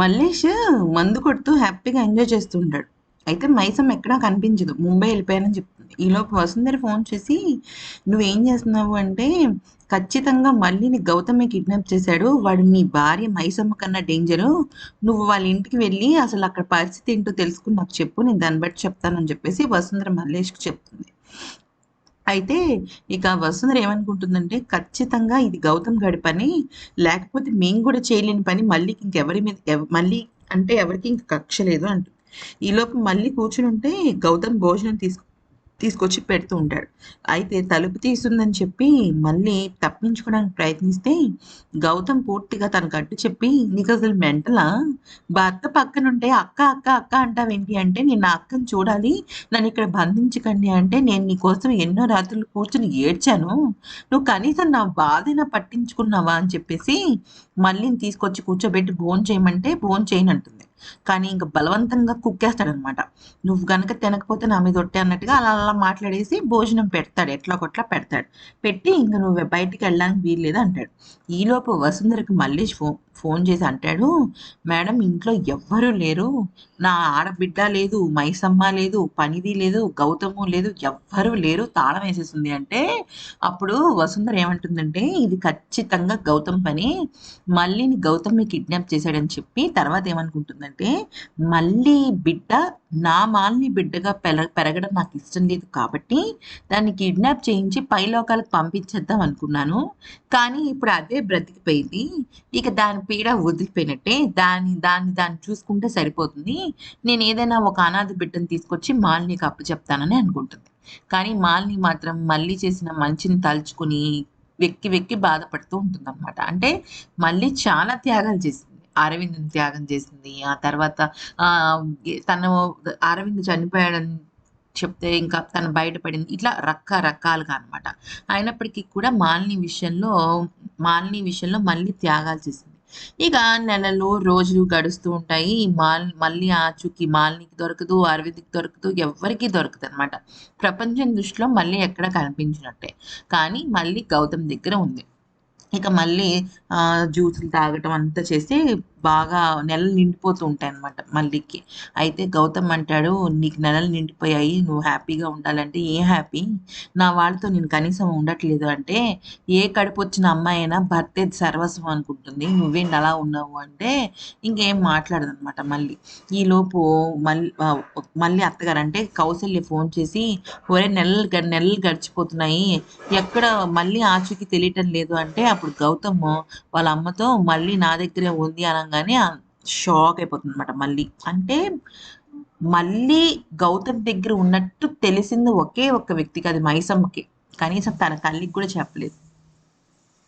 మల్లేష్ మందు కొడుతూ హ్యాపీగా ఎంజాయ్ చేస్తూ ఉంటాడు. అయితే మైసమ్ ఎక్కడా కనిపించదు. ముంబై వెళ్ళిపోయానని చెప్తుంది. ఈలోపు వసుంధర ఫోన్ చేసి నువ్వేం చేస్తున్నావు? అంటే ఖచ్చితంగా మళ్ళీని గౌతమే కిడ్నాప్ చేశాడు. వాడు నీ భార్య మైసమ్మ కన్నా డేంజరు. నువ్వు వాళ్ళ ఇంటికి వెళ్ళి అసలు అక్కడ పరిస్థితి ఏంటో తెలుసుకుని నాకు చెప్పు. నేను దాన్ని బట్టి చెప్తానని చెప్పేసి వసుంధర మల్లేష్కి చెప్తుంది. అయితే ఇక వసుంధర ఏమనుకుంటుందంటే ఖచ్చితంగా ఇది గౌతమ్ గడి పని. లేకపోతే మేము కూడా చేయలేని పని. మళ్ళీ ఇంకెవరి మీద మళ్ళీ అంటే ఎవరికి ఇంక కక్ష లేదు అంటుంది ఈలోపు మళ్ళీ కూర్చుని ఉంటే గౌతమ్ భోజనం తీసుకు తీసుకొచ్చి పెడుతూ ఉంటాడు. అయితే తలుపు తీస్తుందని చెప్పి మళ్ళీ తప్పించుకోవడానికి ప్రయత్నిస్తే గౌతమ్ పూర్తిగా తనకు అడ్డు చెప్పి నీకు అసలు మెంటలా? భర్త పక్కనుంటే అక్క అక్క అక్క అంటావేంటి అంటే నేను నా అక్కని చూడాలి. నన్ను ఇక్కడ బంధించకండి అంటే నేను నీ కోసం ఎన్నో రాత్రులు కూర్చుని ఏడ్చాను. నువ్వు కనీసం నా బాధన పట్టించుకున్నావా? అని చెప్పేసి మళ్ళీ తీసుకొచ్చి కూర్చోబెట్టి భోన్ చేయమంటే భోన్ చేయనంటుంది కానీ ఇంకా బలవంతంగా కుక్కేస్తాడనమాట. నువ్వు గనక తినకపోతే నా మీద ఒట్టే అన్నట్టుగా అలా అలా మాట్లాడేసి భోజనం పెడతాడు. ఎట్లా కొట్లా పెడతాడు. పెట్టి ఇంకా నువ్వు బయటికి వెళ్ళడానికి వీల్లేదు అంటాడు. ఈలోపు వసుంధరకి మళ్ళీ ఫోన్ ఫోన్ చేసి అంటాడు మేడం ఇంట్లో ఎవ్వరూ లేరు. నా ఆడబిడ్డ లేదు మైసమ్మ లేదు పనిది లేదు గౌతము లేదు ఎవ్వరూ లేరు. తాళం వేసేసింది. అంటే అప్పుడు వసుంధర ఏమంటుందంటే ఇది ఖచ్చితంగా గౌతమ్ పని. మళ్ళీని గౌతమ్ని కిడ్నాప్ చేశాడని చెప్పి తర్వాత ఏమనుకుంటుందంటే మళ్ళీ బిడ్డ నా మాల్ని బిడ్డగా పెర పెరగడం నాకు ఇష్టం లేదు కాబట్టి దాన్ని కిడ్నాప్ చేయించి పై లోకాలకు పంపించేద్దాం అనుకున్నాను. కానీ ఇప్పుడు అదే బ్రతికిపోయింది. ఇక దాని పీడ వదిలిపోయినట్టే దాని దాన్ని దాన్ని చూసుకుంటే సరిపోతుంది. నేను ఏదైనా ఒక అనాథ బిడ్డను తీసుకొచ్చి మాల్ని అప్పు చెప్తానని అనుకుంటుంది. కానీ మాల్ని మాత్రం మళ్ళీ చేసిన మంచిని తలుచుకుని వెక్కి వెక్కి బాధపడుతూ ఉంటుందన్నమాట. అంటే మళ్ళీ చాలా త్యాగాలు చేసింది. అరవింద్ త్యాగం చేసింది. ఆ తర్వాత ఆ తను అరవింద్ చనిపోయాడని చెప్తే ఇంకా తను బయటపడింది. ఇట్లా రకరకాలుగా అనమాట అయినప్పటికీ కూడా మాలిని విషయంలో మాలిని విషయంలో మళ్ళీ త్యాగాలు చేసింది. ఇక నెలలు రోజులు గడుస్తూ ఉంటాయి. మాల్ మళ్ళీ ఆచూకి మాలినికి దొరకదు అరవింద్కి దొరకదు ఎవరికి దొరకదు అనమాట ప్రపంచం దృష్టిలో మళ్ళీ ఎక్కడ కనిపించినట్టే. కానీ మళ్ళీ గౌతమ్ దగ్గర ఉంది. ఇక మళ్ళీ జ్యూసులు తాగటం అంతా చేసి బాగా నెలలు నిండిపోతూ ఉంటాయి అనమాట మళ్ళీకి. అయితే గౌతమ్ అంటాడు నీకు నెలలు నిండిపోయాయి నువ్వు హ్యాపీగా ఉండాలంటే ఏ హ్యాపీ? నా వాళ్ళతో నేను కనీసం ఉండట్లేదు అంటే ఏ కడుపు వచ్చిన అమ్మాయి అయినా భర్తే సర్వస్వం అనుకుంటుంది. నువ్వేంటి అలా ఉన్నావు అంటే ఇంకేం మాట్లాడదు అనమాట మళ్ళీ ఈలోపు మళ్ళీ మళ్ళీ అత్తగారు అంటే కౌసల్య ఫోన్ చేసి ఒరే నెలలు గ- నెలలు గడిచిపోతున్నాయి. ఎక్కడ మళ్ళీ ఆచూకీ తెలియటం లేదు అంటే అప్పుడు గౌతమ్ వాళ్ళ అమ్మతో మళ్ళీ నా దగ్గరే ఉంది అనగానే షాక్ అయిపోతుంది అనమాట మళ్ళీ. అంటే మళ్ళీ గౌతమ్ దగ్గర ఉన్నట్టు తెలిసింది ఒకే ఒక్క వ్యక్తికి అది మైసమ్మకి. కనీసం తన తల్లికి కూడా చెప్పలేదు.